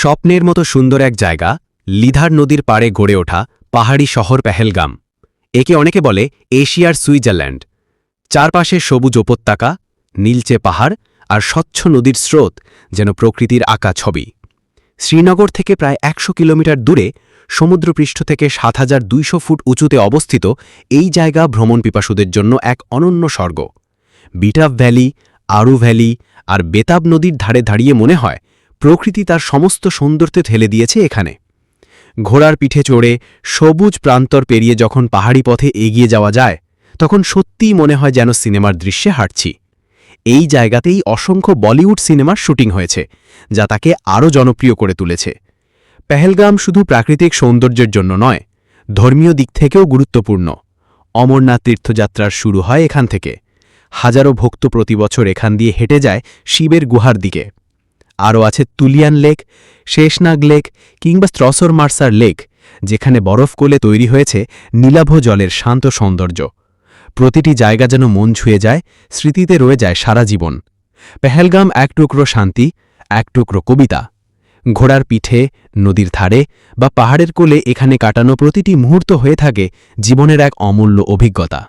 স্বপ্নের মতো সুন্দর এক জায়গা, লিধার নদীর পাড়ে গড়ে ওঠা পাহাড়ি শহর পেহেলগাম। একে অনেকে বলে এশিয়ার সুইজারল্যান্ড। চারপাশে সবুজ উপত্যকা, নীলচে পাহাড় আর স্বচ্ছ নদীর স্রোত যেন প্রকৃতির আঁকা ছবি। শ্রীনগর থেকে প্রায় একশো কিলোমিটার দূরে, সমুদ্রপৃষ্ঠ থেকে সাত হাজার দুইশো ফুট উঁচুতে অবস্থিত এই জায়গা ভ্রমণ পিপাসুদের জন্য এক অনন্য স্বর্গ। বিটাভ ভ্যালি, আরু ভ্যালি আর বেতাব নদীর ধারে দাঁড়িয়ে মনে হয় প্রকৃতি তার সমস্ত সৌন্দর্যে ঠেলে দিয়েছে এখানে। ঘোড়ার পিঠে চড়ে সবুজ প্রান্তর পেরিয়ে যখন পাহাড়ি পথে এগিয়ে যাওয়া যায়, তখন সত্যিই মনে হয় যেন সিনেমার দৃশ্যে হাঁটছি। এই জায়গাতেই অসংখ্য বলিউড সিনেমার শুটিং হয়েছে, যা তাকে আরও জনপ্রিয় করে তুলেছে। পেহেলগাম শুধু প্রাকৃতিক সৌন্দর্যের জন্য নয়, ধর্মীয় দিক থেকেও গুরুত্বপূর্ণ। অমরনাথ তীর্থযাত্রার শুরু হয় এখান থেকে। হাজারো ভক্ত প্রতি বছর এখান দিয়ে হেঁটে যায় শিবের গুহার দিকে। আরও আছে তুলিয়ান লেক, শেষনাগ লেক কিংবা স্ত্রসর মার্সার লেক, যেখানে বরফ কোলে তৈরি হয়েছে নীলাভ জলের শান্ত সৌন্দর্য। প্রতিটি জায়গা যেন মন ছুঁয়ে যায়, স্মৃতিতে রয়ে যায় সারা জীবন। পেহেলগাম এক টুকরো শান্তি, এক টুকরো কবিতা। ঘোড়ার পিঠে, নদীর ধারে বা পাহাড়ের কোলে এখানে কাটানো প্রতিটি মুহূর্ত হয়ে থাকে জীবনের এক অমূল্য অভিজ্ঞতা।